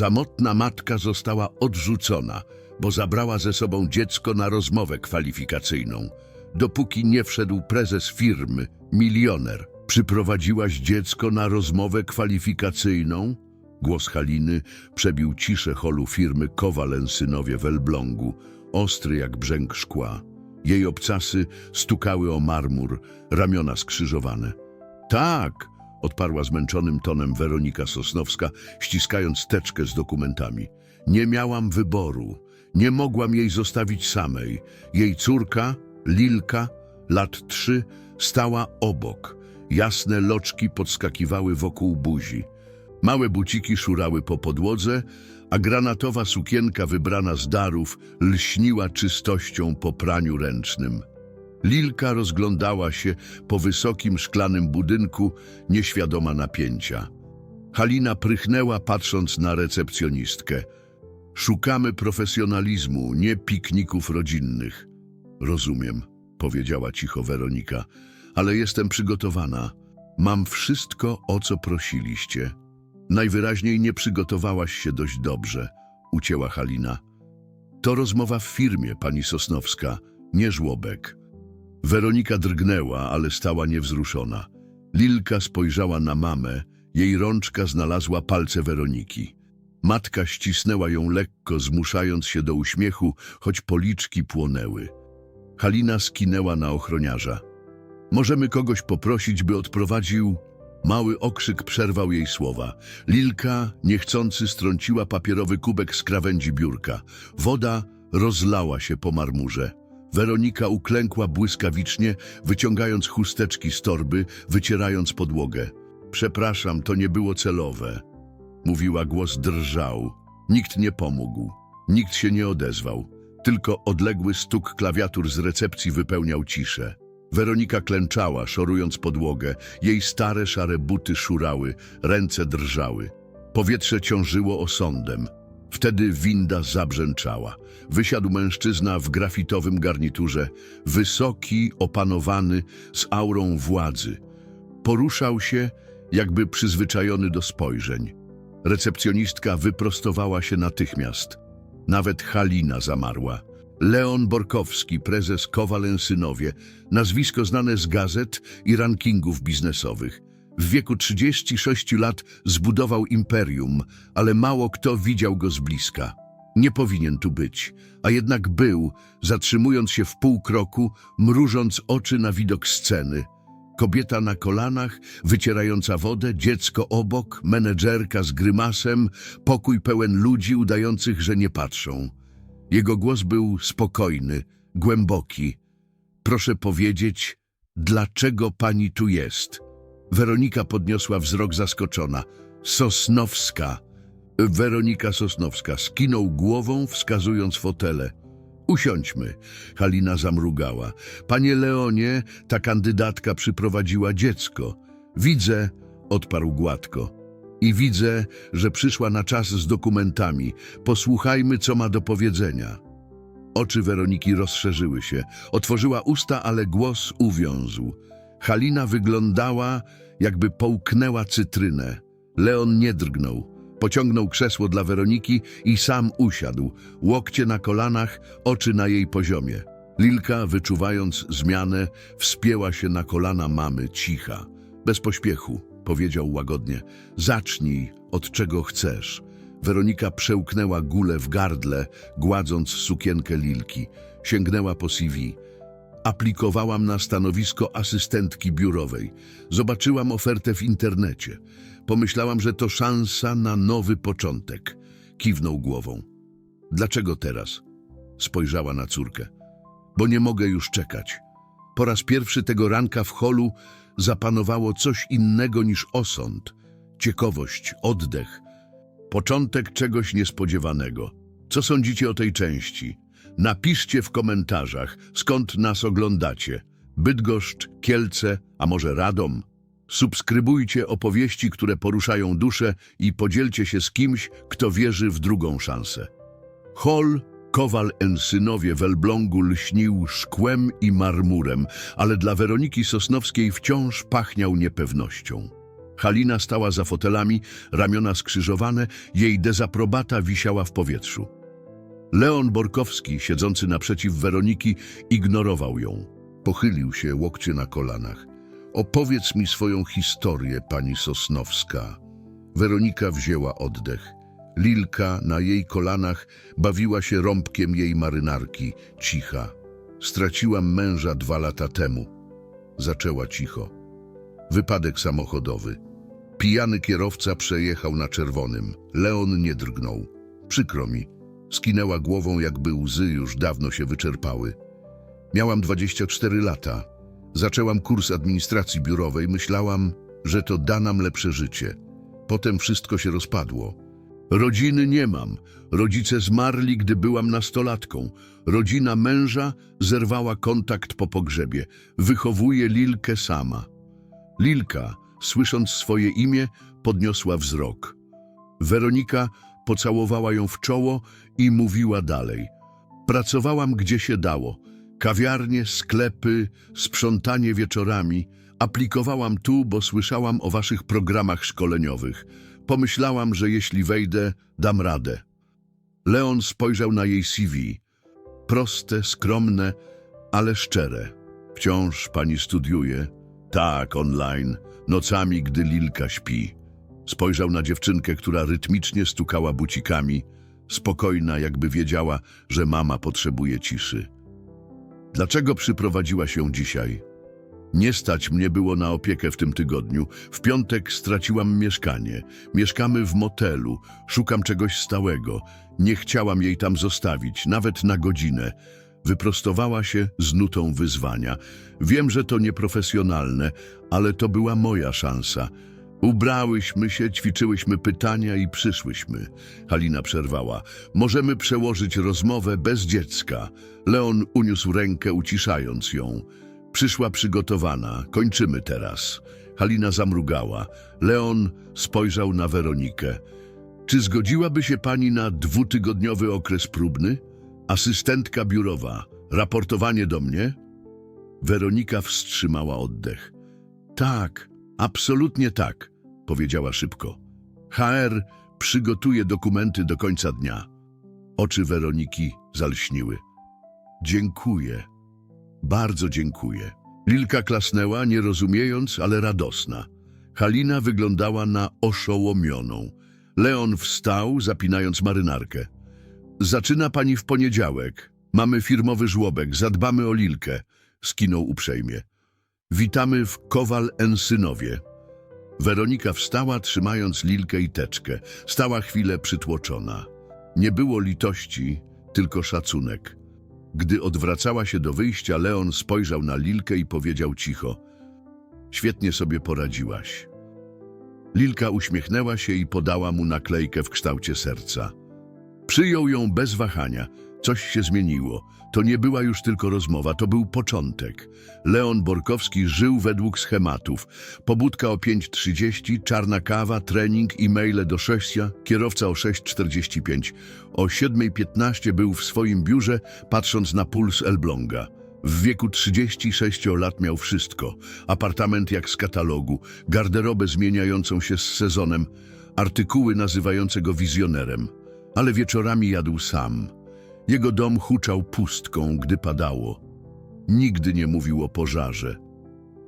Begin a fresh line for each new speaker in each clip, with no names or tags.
Samotna matka została odrzucona, bo zabrała ze sobą dziecko na rozmowę kwalifikacyjną. Dopóki nie wszedł prezes firmy, milioner. Przyprowadziłaś dziecko na rozmowę kwalifikacyjną? Głos Haliny przebił ciszę holu firmy Kowalen synowie w Elblągu, ostry jak brzęk szkła. Jej obcasy stukały o marmur, ramiona skrzyżowane. Tak, odparła zmęczonym tonem Weronika Sosnowska, ściskając teczkę z dokumentami. Nie miałam wyboru. Nie mogłam jej zostawić samej. Jej córka, Lilka, lat trzy, stała obok. Jasne loczki podskakiwały wokół buzi. Małe buciki szurały po podłodze, a granatowa sukienka wybrana z darów lśniła czystością po praniu ręcznym. Lilka rozglądała się po wysokim szklanym budynku, nieświadoma napięcia. Halina prychnęła, patrząc na recepcjonistkę. Szukamy profesjonalizmu, nie pikników rodzinnych. Rozumiem, powiedziała cicho Weronika, ale jestem przygotowana. Mam wszystko, o co prosiliście. Najwyraźniej nie przygotowałaś się dość dobrze, ucięła Halina. To rozmowa w firmie, pani Sosnowska, nie żłobek. Weronika drgnęła, ale stała niewzruszona. Lilka spojrzała na mamę, jej rączka znalazła palce Weroniki. Matka ścisnęła ją lekko, zmuszając się do uśmiechu, choć policzki płonęły. Halina skinęła na ochroniarza. Możemy kogoś poprosić, by odprowadził... Mały okrzyk przerwał jej słowa. Lilka, niechcący, strąciła papierowy kubek z krawędzi biurka. Woda rozlała się po marmurze. Weronika uklękła błyskawicznie, wyciągając chusteczki z torby, wycierając podłogę. Przepraszam, to nie było celowe. Mówiła, głos drżał. Nikt nie pomógł. Nikt się nie odezwał. Tylko odległy stuk klawiatur z recepcji wypełniał ciszę. Weronika klęczała, szorując podłogę. Jej stare, szare buty szurały, ręce drżały. Powietrze ciążyło osądem. Wtedy winda zabrzęczała. Wysiadł mężczyzna w grafitowym garniturze, wysoki, opanowany, z aurą władzy. Poruszał się, jakby przyzwyczajony do spojrzeń. Recepcjonistka wyprostowała się natychmiast. Nawet Halina zamarła. Leon Borkowski, prezes Kowalen Synowie, nazwisko znane z gazet i rankingów biznesowych. W wieku 36 lat zbudował imperium, ale mało kto widział go z bliska. Nie powinien tu być, a jednak był, zatrzymując się w pół kroku, mrużąc oczy na widok sceny. Kobieta na kolanach, wycierająca wodę, dziecko obok, menedżerka z grymasem, pokój pełen ludzi udających, że nie patrzą. Jego głos był spokojny, głęboki. Proszę powiedzieć, dlaczego pani tu jest? Weronika podniosła wzrok zaskoczona. Sosnowska. Weronika Sosnowska skinął głową, wskazując fotele. Usiądźmy. Halina zamrugała. Panie Leonie, ta kandydatka przyprowadziła dziecko. Widzę, odparł gładko. I widzę, że przyszła na czas z dokumentami. Posłuchajmy, co ma do powiedzenia. Oczy Weroniki rozszerzyły się. Otworzyła usta, ale głos uwiązł. Halina wyglądała, jakby połknęła cytrynę. Leon nie drgnął. Pociągnął krzesło dla Weroniki i sam usiadł. Łokcie na kolanach, oczy na jej poziomie. Lilka, wyczuwając zmianę, wspięła się na kolana mamy, cicha. Bez pośpiechu, powiedział łagodnie. Zacznij, od czego chcesz. Weronika przełknęła gulę w gardle, gładząc sukienkę Lilki. Sięgnęła po CV. Aplikowałam na stanowisko asystentki biurowej. Zobaczyłam ofertę w internecie. Pomyślałam, że to szansa na nowy początek. Kiwnął głową. Dlaczego teraz? Spojrzała na córkę. Bo nie mogę już czekać. Po raz pierwszy tego ranka w holu zapanowało coś innego niż osąd. Ciekawość, oddech. Początek czegoś niespodziewanego. Co sądzicie o tej części? Napiszcie w komentarzach, skąd nas oglądacie. Bydgoszcz, Kielce, a może Radom? Subskrybujcie opowieści, które poruszają duszę i podzielcie się z kimś, kto wierzy w drugą szansę. Hol, Kowal en synowie w Elblągu lśnił szkłem i marmurem, ale dla Weroniki Sosnowskiej wciąż pachniał niepewnością. Halina stała za fotelami, ramiona skrzyżowane, jej dezaprobata wisiała w powietrzu. Leon Borkowski, siedzący naprzeciw Weroniki, ignorował ją. Pochylił się, łokcie na kolanach. Opowiedz mi swoją historię, pani Sosnowska. Weronika wzięła oddech. Lilka na jej kolanach bawiła się rąbkiem jej marynarki, cicha. Straciłam męża dwa lata temu. Zaczęła cicho. Wypadek samochodowy. Pijany kierowca przejechał na czerwonym. Leon nie drgnął. Przykro mi. Skinęła głową, jakby łzy już dawno się wyczerpały. Miałam 24 lata. Zaczęłam kurs administracji biurowej. Myślałam, że to da nam lepsze życie. Potem wszystko się rozpadło. Rodziny nie mam. Rodzice zmarli, gdy byłam nastolatką. Rodzina męża zerwała kontakt po pogrzebie. Wychowuje Lilkę sama. Lilka, słysząc swoje imię, podniosła wzrok. Weronika pocałowała ją w czoło i mówiła dalej. Pracowałam gdzie się dało. Kawiarnie, sklepy, sprzątanie wieczorami. Aplikowałam tu, bo słyszałam o waszych programach szkoleniowych. Pomyślałam, że jeśli wejdę, dam radę. Leon spojrzał na jej CV. Proste, skromne, ale szczere. Wciąż pani studiuje? Tak, online, nocami, gdy Lilka śpi. Spojrzał na dziewczynkę, która rytmicznie stukała bucikami, spokojna, jakby wiedziała, że mama potrzebuje ciszy. Dlaczego przyprowadziła się dzisiaj? Nie stać mnie było na opiekę w tym tygodniu. W piątek straciłam mieszkanie. Mieszkamy w motelu. Szukam czegoś stałego. Nie chciałam jej tam zostawić, nawet na godzinę. Wyprostowała się z nutą wyzwania. Wiem, że to nieprofesjonalne, ale to była moja szansa. Ubrałyśmy się, ćwiczyłyśmy pytania i przyszłyśmy. Halina przerwała. Możemy przełożyć rozmowę bez dziecka. Leon uniósł rękę, uciszając ją. Przyszła przygotowana. Kończymy teraz. Halina zamrugała. Leon spojrzał na Weronikę. Czy zgodziłaby się pani na dwutygodniowy okres próbny? Asystentka biurowa. Raportowanie do mnie? Weronika wstrzymała oddech. Tak, absolutnie tak, powiedziała szybko. HR przygotuje dokumenty do końca dnia. Oczy Weroniki zalśniły. Dziękuję. Bardzo dziękuję. Lilka klasnęła, nie rozumiejąc, ale radosna. Halina wyglądała na oszołomioną. Leon wstał, zapinając marynarkę. Zaczyna pani w poniedziałek. Mamy firmowy żłobek, zadbamy o Lilkę, skinął uprzejmie. Witamy w Kowal Ensynowie. Weronika wstała, trzymając Lilkę i teczkę. Stała chwilę przytłoczona. Nie było litości, tylko szacunek. Gdy odwracała się do wyjścia, Leon spojrzał na Lilkę i powiedział cicho. Świetnie sobie poradziłaś. Lilka uśmiechnęła się i podała mu naklejkę w kształcie serca. Przyjął ją bez wahania. Coś się zmieniło. To nie była już tylko rozmowa, to był początek. Leon Borkowski żył według schematów. Pobudka o 5.30, czarna kawa, trening, e-maile do 6, kierowca o 6.45. O 7.15 był w swoim biurze, patrząc na puls Elbląga. W wieku 36 lat miał wszystko. Apartament jak z katalogu, garderobę zmieniającą się z sezonem, artykuły nazywające go wizjonerem. Ale wieczorami jadł sam. Jego dom huczał pustką, gdy padało. Nigdy nie mówił o pożarze.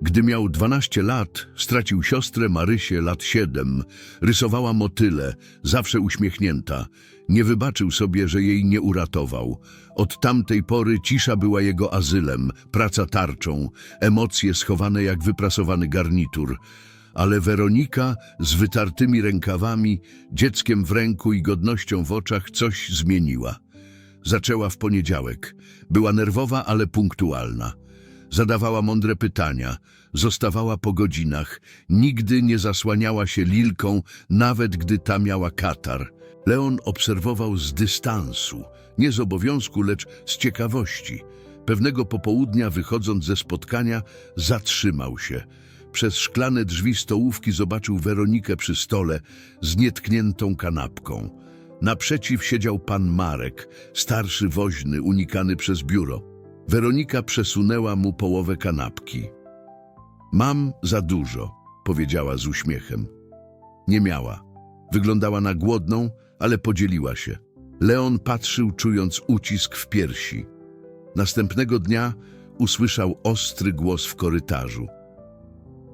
Gdy miał 12 lat, stracił siostrę Marysię lat 7. Rysowała motyle, zawsze uśmiechnięta. Nie wybaczył sobie, że jej nie uratował. Od tamtej pory cisza była jego azylem, praca tarczą, emocje schowane jak wyprasowany garnitur. Ale Weronika z wytartymi rękawami, dzieckiem w ręku i godnością w oczach coś zmieniła. Zaczęła w poniedziałek. Była nerwowa, ale punktualna. Zadawała mądre pytania, zostawała po godzinach, nigdy nie zasłaniała się Lilką, nawet gdy ta miała katar. Leon obserwował z dystansu, nie z obowiązku, lecz z ciekawości. Pewnego popołudnia, wychodząc ze spotkania, zatrzymał się. Przez szklane drzwi stołówki zobaczył Weronikę przy stole z nietkniętą kanapką. Naprzeciw siedział pan Marek, starszy woźny, unikany przez biuro. Weronika przesunęła mu połowę kanapki. Mam za dużo. powiedziała z uśmiechem. Nie miała. Wyglądała na głodną, ale podzieliła się. Leon patrzył, czując ucisk w piersi. Następnego dnia usłyszał ostry głos w korytarzu.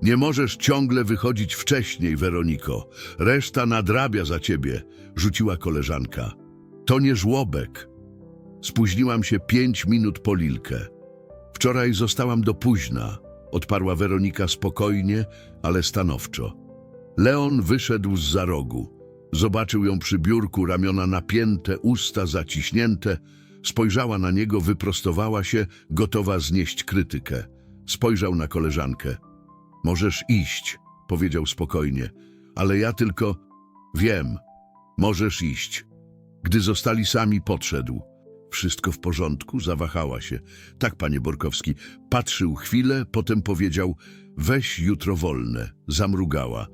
Nie możesz ciągle wychodzić wcześniej, Weroniko. Reszta nadrabia za ciebie, rzuciła koleżanka. To nie żłobek. Spóźniłam się pięć minut po Lilkę. Wczoraj zostałam do późna, odparła Weronika spokojnie, ale stanowczo. Leon wyszedł z za rogu. Zobaczył ją przy biurku, ramiona napięte, usta zaciśnięte. Spojrzała na niego, wyprostowała się, gotowa znieść krytykę. Spojrzał na koleżankę. Możesz iść, powiedział spokojnie, ale ja tylko wiem, możesz iść. Gdy zostali sami, podszedł. Wszystko w porządku? Zawahała się. Tak, panie Borkowski. Patrzył chwilę, potem powiedział, weź jutro wolne. Zamrugała.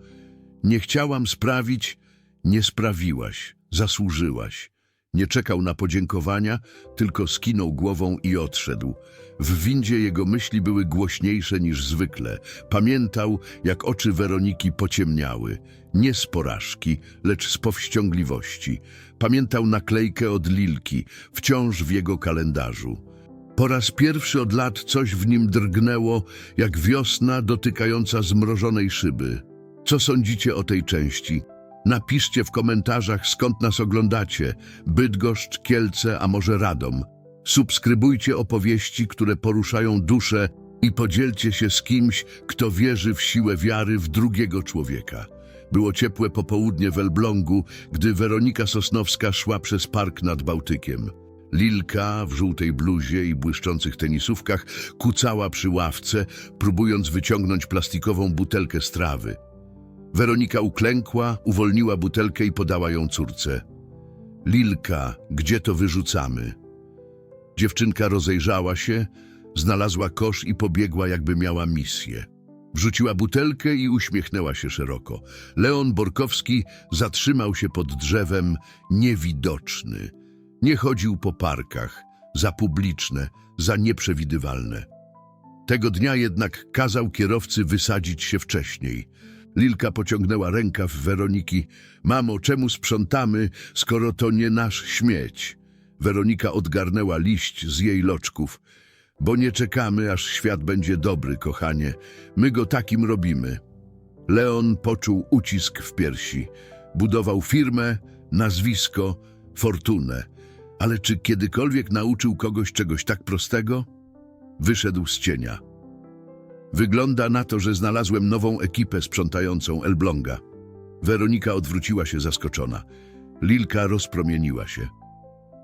Nie chciałam sprawić, nie sprawiłaś, zasłużyłaś. Nie czekał na podziękowania, tylko skinął głową i odszedł. W windzie jego myśli były głośniejsze niż zwykle. Pamiętał, jak oczy Weroniki pociemniały. Nie z porażki, lecz z powściągliwości. Pamiętał naklejkę od Lilki, wciąż w jego kalendarzu. Po raz pierwszy od lat coś w nim drgnęło, jak wiosna dotykająca zmrożonej szyby. Co sądzicie o tej części? Napiszcie w komentarzach, skąd nas oglądacie. Bydgoszcz, Kielce, a może Radom. Subskrybujcie opowieści, które poruszają duszę i podzielcie się z kimś, kto wierzy w siłę wiary w drugiego człowieka. Było ciepłe popołudnie w Elblągu, gdy Weronika Sosnowska szła przez park nad Bałtykiem. Lilka w żółtej bluzie i błyszczących tenisówkach kucała przy ławce, próbując wyciągnąć plastikową butelkę z trawy. Weronika uklękła, uwolniła butelkę i podała ją córce. Lilka, gdzie to wyrzucamy? Dziewczynka rozejrzała się, znalazła kosz i pobiegła, jakby miała misję. Wrzuciła butelkę i uśmiechnęła się szeroko. Leon Borkowski zatrzymał się pod drzewem, niewidoczny. Nie chodził po parkach, za publiczne, za nieprzewidywalne. Tego dnia jednak kazał kierowcy wysadzić się wcześniej. Lilka pociągnęła rękaw Weroniki. Mamo, czemu sprzątamy, skoro to nie nasz śmieć? Weronika odgarnęła liść z jej loczków. Bo nie czekamy, aż świat będzie dobry, kochanie. My go takim robimy. Leon poczuł ucisk w piersi. Budował firmę, nazwisko, fortunę. Ale czy kiedykolwiek nauczył kogoś czegoś tak prostego? Wyszedł z cienia. Wygląda na to, że znalazłem nową ekipę sprzątającą Elbląga. Weronika odwróciła się zaskoczona. Lilka rozpromieniła się.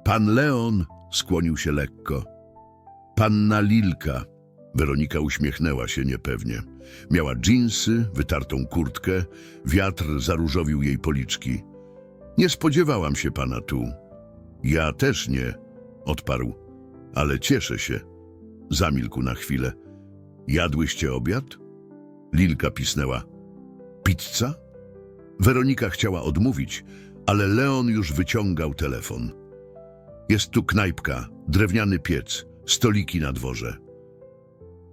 Pan Leon skłonił się lekko. Panna Lilka. Weronika uśmiechnęła się niepewnie. Miała dżinsy, wytartą kurtkę, wiatr zaróżowił jej policzki. Nie spodziewałam się pana tu. Ja też nie, odparł, ale cieszę się. Zamilkł na chwilę. Jadłyście obiad? Lilka pisnęła. Pizza? Weronika chciała odmówić, ale Leon już wyciągał telefon. Jest tu knajpka, drewniany piec, stoliki na dworze.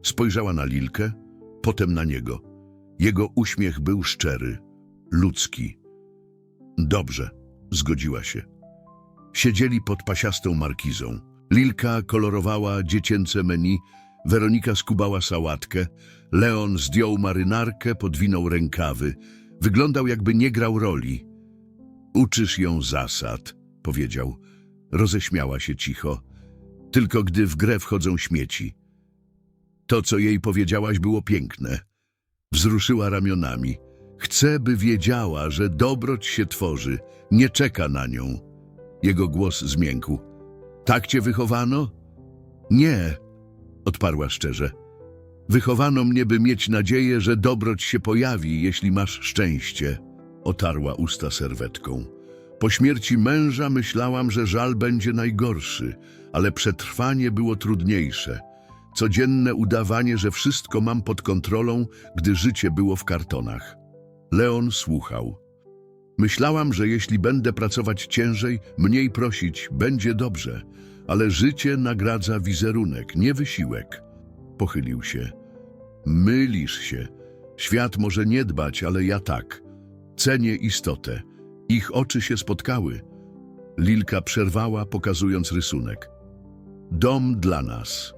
Spojrzała na Lilkę, potem na niego. Jego uśmiech był szczery, ludzki. Dobrze, zgodziła się. Siedzieli pod pasiastą markizą. Lilka kolorowała dziecięce menu, Weronika skubała sałatkę, Leon zdjął marynarkę, podwinął rękawy. Wyglądał jakby nie grał roli. Uczysz ją zasad, powiedział. Roześmiała się cicho. Tylko gdy w grę wchodzą śmieci. To, co jej powiedziałaś, było piękne. Wzruszyła ramionami. Chcę, by wiedziała, że dobroć się tworzy, nie czeka na nią. Jego głos zmiękł. Tak cię wychowano? Nie, odparła szczerze. Wychowano mnie, by mieć nadzieję, że dobroć się pojawi, jeśli masz szczęście. Otarła usta serwetką. Po śmierci męża myślałam, że żal będzie najgorszy, ale przetrwanie było trudniejsze. Codzienne udawanie, że wszystko mam pod kontrolą, gdy życie było w kartonach. Leon słuchał. Myślałam, że jeśli będę pracować ciężej, mniej prosić, będzie dobrze, ale życie nagradza wizerunek, nie wysiłek. Pochylił się. Mylisz się. Świat może nie dbać, ale ja tak. Cenię istotę. Ich oczy się spotkały. Lilka przerwała, pokazując rysunek. Dom dla nas.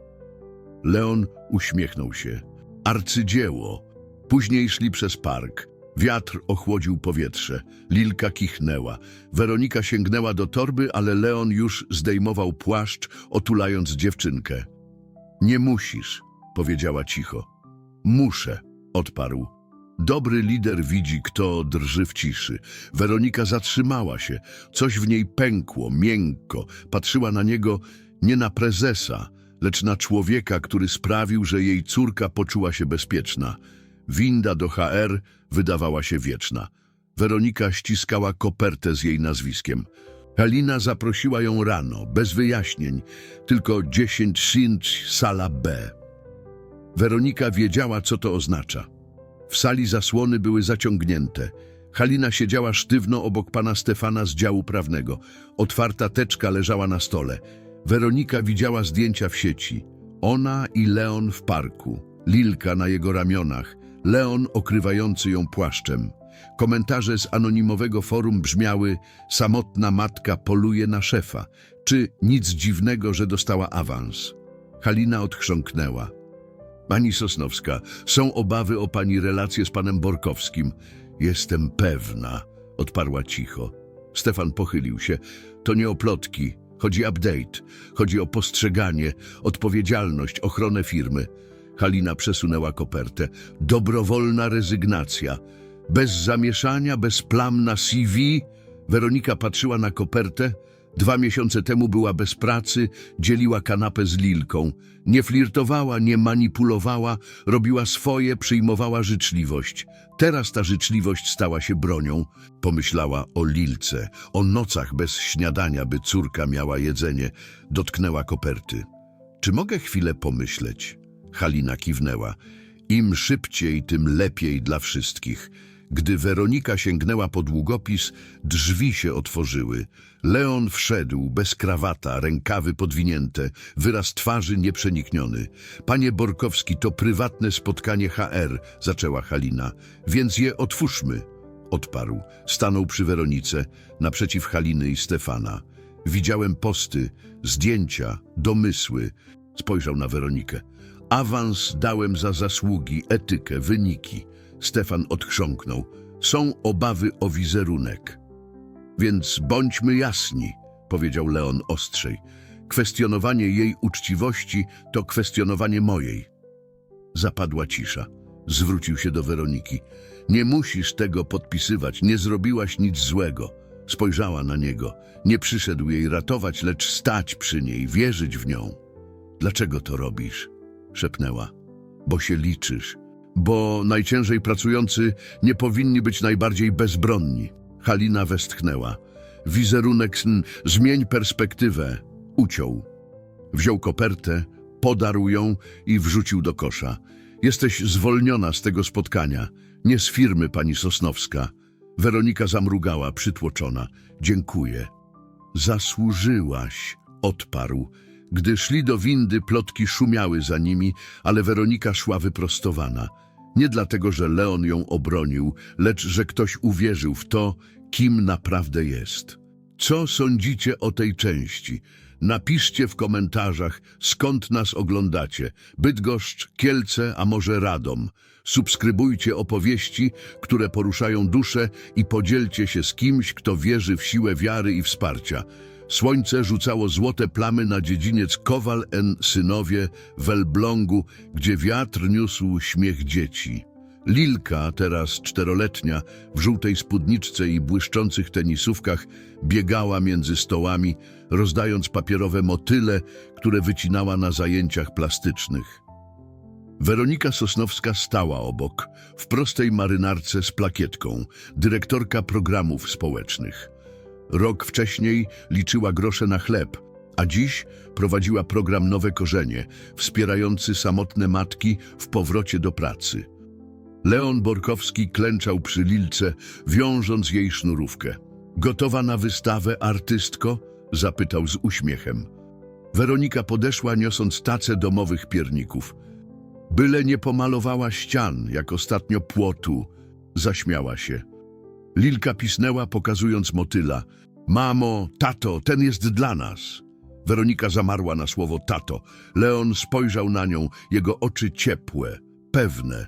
Leon uśmiechnął się. Arcydzieło. Później szli przez park. Wiatr ochłodził powietrze. Lilka kichnęła. Weronika sięgnęła do torby, ale Leon już zdejmował płaszcz, otulając dziewczynkę. Nie musisz, powiedziała cicho. Muszę, odparł. Dobry lider widzi, kto drży w ciszy. Weronika zatrzymała się. Coś w niej pękło, miękko. Patrzyła na niego nie na prezesa, lecz na człowieka, który sprawił, że jej córka poczuła się bezpieczna. Winda do HR wydawała się wieczna. Weronika ściskała kopertę z jej nazwiskiem. Halina zaprosiła ją rano, bez wyjaśnień, tylko 10 Shinch sala B. Weronika wiedziała, co to oznacza. W sali zasłony były zaciągnięte. Halina siedziała sztywno obok pana Stefana z działu prawnego. Otwarta teczka leżała na stole. Weronika widziała zdjęcia w sieci. Ona i Leon w parku. Lilka na jego ramionach. Leon okrywający ją płaszczem. Komentarze z anonimowego forum brzmiały Samotna matka poluje na szefa. Czy nic dziwnego, że dostała awans? Halina odchrząknęła. Pani Sosnowska, są obawy o pani relacje z panem Borkowskim. Jestem pewna, odparła cicho. Stefan pochylił się. To nie o plotki. Chodzi update. Chodzi o postrzeganie, odpowiedzialność, ochronę firmy. Halina przesunęła kopertę. Dobrowolna rezygnacja. Bez zamieszania, bez plam na CV. Weronika patrzyła na kopertę. Dwa miesiące temu była bez pracy, dzieliła kanapę z Lilką. Nie flirtowała, nie manipulowała, robiła swoje, przyjmowała życzliwość. Teraz ta życzliwość stała się bronią. Pomyślała o Lilce, o nocach bez śniadania, by córka miała jedzenie. Dotknęła koperty. Czy mogę chwilę pomyśleć? Halina kiwnęła. Im szybciej, tym lepiej dla wszystkich. Gdy Weronika sięgnęła po długopis, drzwi się otworzyły. Leon wszedł, bez krawata, rękawy podwinięte, wyraz twarzy nieprzenikniony. Panie Borkowski, to prywatne spotkanie HR, zaczęła Halina. Więc je otwórzmy, odparł. Stanął przy Weronice, naprzeciw Haliny i Stefana. Widziałem posty, zdjęcia, domysły. Spojrzał na Weronikę. Awans dałem za zasługi, etykę, wyniki. Stefan odchrząknął. Są obawy o wizerunek. Więc bądźmy jasni, powiedział Leon ostrzej. Kwestionowanie jej uczciwości to kwestionowanie mojej. Zapadła cisza. Zwrócił się do Weroniki. Nie musisz tego podpisywać, nie zrobiłaś nic złego. Spojrzała na niego. Nie przyszedł jej ratować, lecz stać przy niej, wierzyć w nią. Dlaczego to robisz? Szepnęła. Bo się liczysz. Bo najciężej pracujący nie powinni być najbardziej bezbronni. Halina westchnęła. Wizerunek sn, zmień perspektywę. Uciął. Wziął kopertę, podarł ją i wrzucił do kosza. Jesteś zwolniona z tego spotkania. Nie z firmy, pani Sosnowska. Weronika zamrugała, przytłoczona. Dziękuję. Zasłużyłaś, odparł. Gdy szli do windy, plotki szumiały za nimi, ale Weronika szła wyprostowana. Nie dlatego, że Leon ją obronił, lecz że ktoś uwierzył w to, kim naprawdę jest. Co sądzicie o tej części? Napiszcie w komentarzach, skąd nas oglądacie. Bydgoszcz, Kielce, a może Radom. Subskrybujcie opowieści, które poruszają duszę i podzielcie się z kimś, kto wierzy w siłę wiary i wsparcia. Słońce rzucało złote plamy na dziedziniec Kowal en Synowie w Elblągu, gdzie wiatr niósł śmiech dzieci. Lilka, teraz czteroletnia, w żółtej spódniczce i błyszczących tenisówkach, biegała między stołami, rozdając papierowe motyle, które wycinała na zajęciach plastycznych. Weronika Sosnowska stała obok, w prostej marynarce z plakietką, dyrektorka programów społecznych. Rok wcześniej liczyła grosze na chleb, a dziś prowadziła program Nowe Korzenie, wspierający samotne matki w powrocie do pracy. Leon Borkowski klęczał przy Lilce, wiążąc jej sznurówkę. Gotowa na wystawę, artystko? zapytał z uśmiechem. Weronika podeszła, niosąc tacę domowych pierników. Byle nie pomalowała ścian, jak ostatnio płotu. Zaśmiała się. Lilka pisnęła, pokazując motyla. Mamo, tato, ten jest dla nas. Weronika zamarła na słowo tato. Leon spojrzał na nią, jego oczy ciepłe, pewne.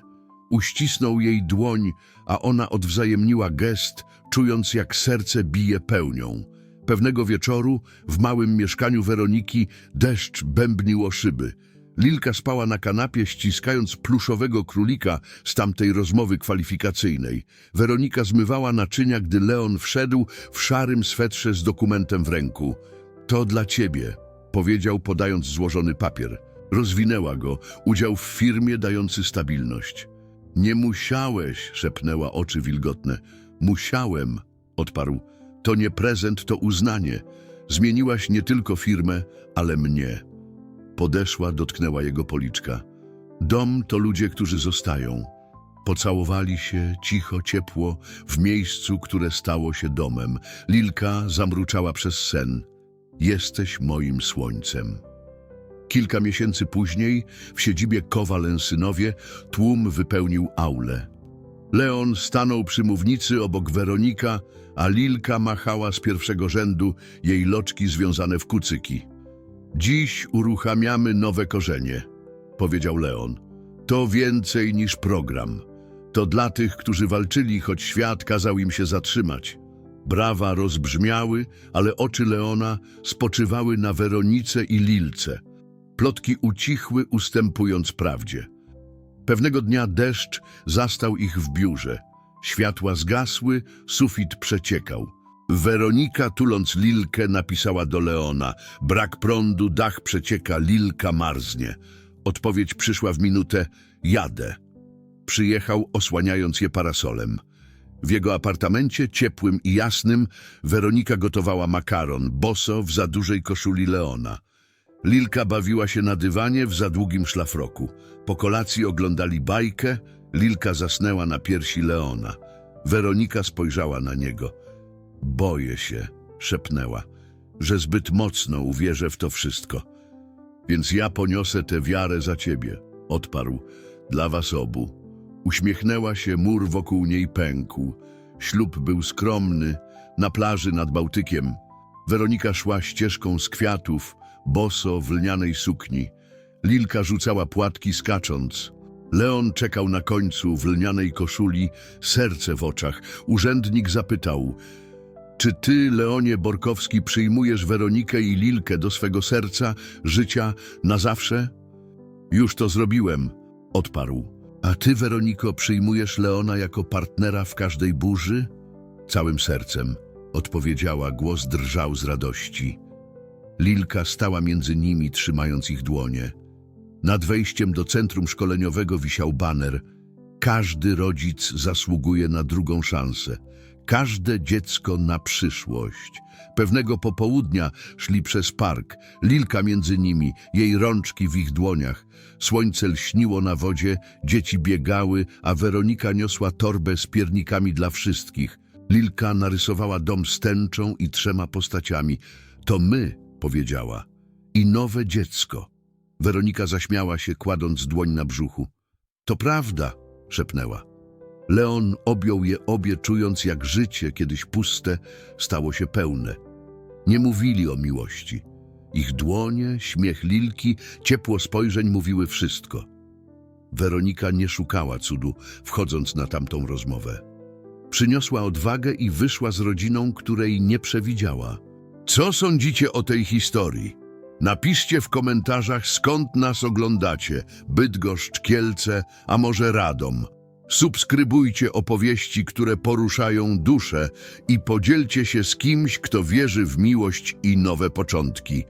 Uścisnął jej dłoń, a ona odwzajemniła gest, czując jak serce bije pełnią. Pewnego wieczoru w małym mieszkaniu Weroniki deszcz bębnił o szyby. Lilka spała na kanapie, ściskając pluszowego królika z tamtej rozmowy kwalifikacyjnej. Weronika zmywała naczynia, gdy Leon wszedł w szarym swetrze z dokumentem w ręku. To dla ciebie, powiedział, podając złożony papier. Rozwinęła go, udział w firmie dający stabilność. Nie musiałeś, szepnęła oczy wilgotne. Musiałem, odparł. To nie prezent, to uznanie. Zmieniłaś nie tylko firmę, ale mnie. Podeszła, dotknęła jego policzka. Dom to ludzie, którzy zostają. Pocałowali się cicho, ciepło, w miejscu, które stało się domem. Lilka zamruczała przez sen. Jesteś moim słońcem. Kilka miesięcy później w siedzibie Kowa-Lensynowie tłum wypełnił aulę. Leon stanął przy mównicy obok Weronika, a Lilka machała z pierwszego rzędu jej loczki związane w kucyki. Dziś uruchamiamy nowe korzenie, powiedział Leon. To więcej niż program. To dla tych, którzy walczyli, choć świat kazał im się zatrzymać. Brawa rozbrzmiały, ale oczy Leona spoczywały na Weronice i Lilce. Plotki ucichły, ustępując prawdzie. Pewnego dnia deszcz zastał ich w biurze. Światła zgasły, sufit przeciekał. Weronika, tuląc Lilkę, napisała do Leona. Brak prądu, dach przecieka, Lilka marznie. Odpowiedź przyszła w minutę. Jadę. Przyjechał, osłaniając je parasolem. W jego apartamencie, ciepłym i jasnym, Weronika gotowała makaron, boso w za dużej koszuli Leona. Lilka bawiła się na dywanie w za długim szlafroku. Po kolacji oglądali bajkę, Lilka zasnęła na piersi Leona. Weronika spojrzała na niego. Boję się, szepnęła, że zbyt mocno uwierzę w to wszystko. Więc ja poniosę tę wiarę za ciebie, odparł, dla was obu. Uśmiechnęła się, mur wokół niej pękł. Ślub był skromny, na plaży nad Bałtykiem. Weronika szła ścieżką z kwiatów, boso w lnianej sukni. Lilka rzucała płatki skacząc. Leon czekał na końcu w lnianej koszuli, serce w oczach. Urzędnik zapytał, czy ty, Leonie Borkowski, przyjmujesz Weronikę i Lilkę do swego serca, życia, na zawsze? Już to zrobiłem, odparł. A ty, Weroniko, przyjmujesz Leona jako partnera w każdej burzy? Całym sercem, odpowiedziała, głos drżał z radości. Lilka stała między nimi, trzymając ich dłonie. Nad wejściem do centrum szkoleniowego wisiał baner. Każdy rodzic zasługuje na drugą szansę. Każde dziecko na przyszłość. Pewnego popołudnia szli przez park, Lilka między nimi, jej rączki w ich dłoniach. Słońce lśniło na wodzie, dzieci biegały, a Weronika niosła torbę z piernikami dla wszystkich. Lilka narysowała dom z tęczą i trzema postaciami. To my, powiedziała. I nowe dziecko. Weronika zaśmiała się, kładąc dłoń na brzuchu. To prawda, szepnęła. Leon objął je obie, czując jak życie, kiedyś puste, stało się pełne. Nie mówili o miłości. Ich dłonie, śmiech Lilki, ciepło spojrzeń mówiły wszystko. Weronika nie szukała cudu, wchodząc na tamtą rozmowę. Przyniosła odwagę i wyszła z rodziną, której nie przewidziała. Co sądzicie o tej historii? Napiszcie w komentarzach, skąd nas oglądacie. Bydgoszcz, Kielce, a może Radom. Subskrybujcie opowieści, które poruszają duszę i podzielcie się z kimś, kto wierzy w miłość i nowe początki.